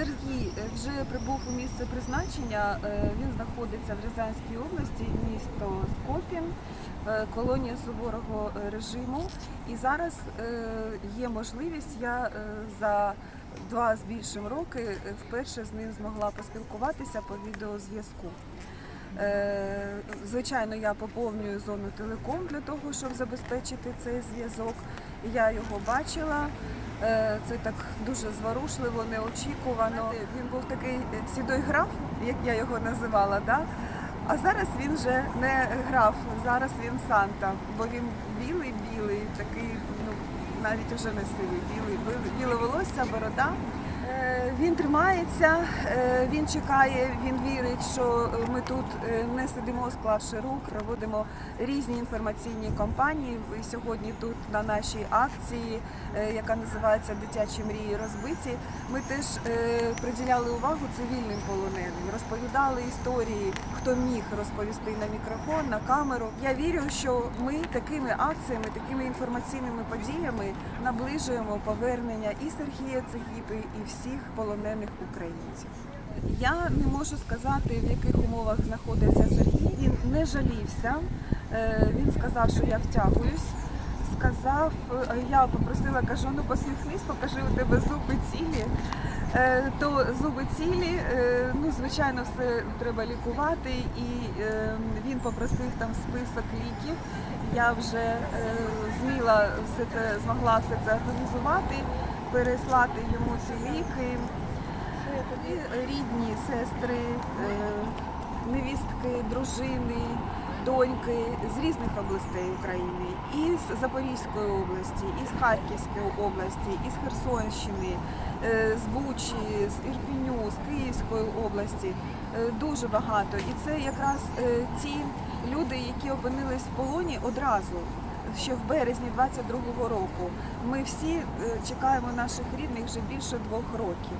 Сергій е, вже прибув у місце призначення. Е, Він знаходиться в Рязанській області, місто Скопін, е, колонія суворого режиму. І зараз є можливість. Я за два з більшим роки вперше з ним змогла поспілкуватися по відеозв'язку. Звичайно, я поповнюю зону телеком для того, щоб забезпечити цей зв'язок. Я його бачила. Е, Це так дуже зворушливо, неочікувано. Він був такий е, сідой граф, як я його називала. Да? А зараз він вже не граф, зараз він Санта, бо він білий-білий, такий, ну навіть вже не сивий, білий, біле волосся, борода. Е, Він тримається, е, він чекає, він вірить, що ми тут е, не сидимо, склавши рук, проводимо різні інформаційні кампанії. Сьогодні тут на нашій акції, яка називається Дитячі мрії розбиті. Ми теж приділяли увагу цивільним полоненим, розповідали історії, хто міг розповісти на мікрофон, на камеру. Я вірю, що ми такими акціями, такими інформаційними подіями наближуємо повернення і Сергія Цегіпи, і всіх полонених українців. Я не можу сказати, в яких умовах знаходиться Сергій. Він не жалівся. Е, Він сказав, що я втягуюсь. Сказав, е, я попросила, кажу, ну посміхнись, покажи у тебе зуби цілі. Е, То зуби цілі, ну звичайно, все треба лікувати, і він попросив там список ліків. Я вже зміла все це змогла все це організувати, переслати йому ці ліки. І рідні сестри, е, невістки, дружини, доньки з різних областей України, із Запорізької області, із Харківської області, із Херсонщини, е, з Бучі, з Ірпіню, з Київської області. Е, Дуже багато. І це якраз ті люди, які опинились в полоні одразу. Ще в березні 22-го року ми всі е, чекаємо наших рідних вже більше двох років.